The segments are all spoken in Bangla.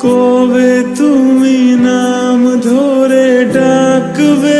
কবে তুমি নাম ধরে ডাকবে?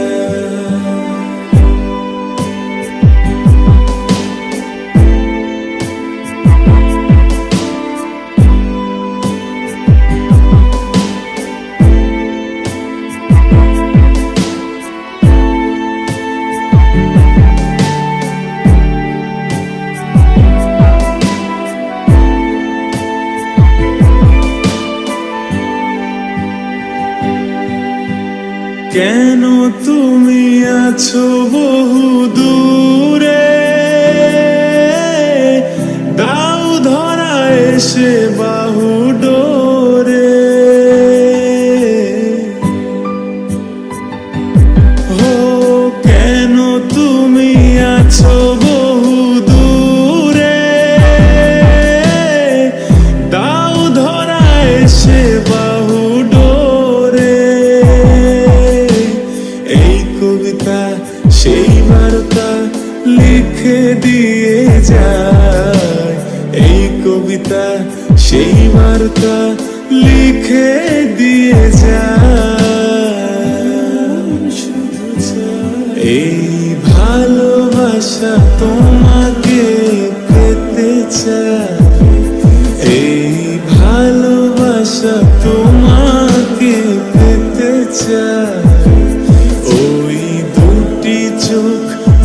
কেন তুমি আছো বহু দূরে? দাও ধরা এসে বাহু কবিতা, সেই বার্তা লিখে দিয়ে যায়। এই কবিতা, সেই বার্তা লিখে দিয়ে যায়। এই ভালোবাসা তোমাকে পেতে চায়। এই ভালোবাসা তোমাকে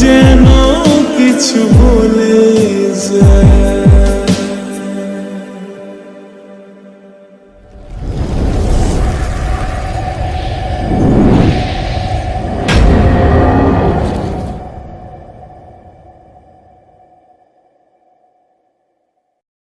দুটি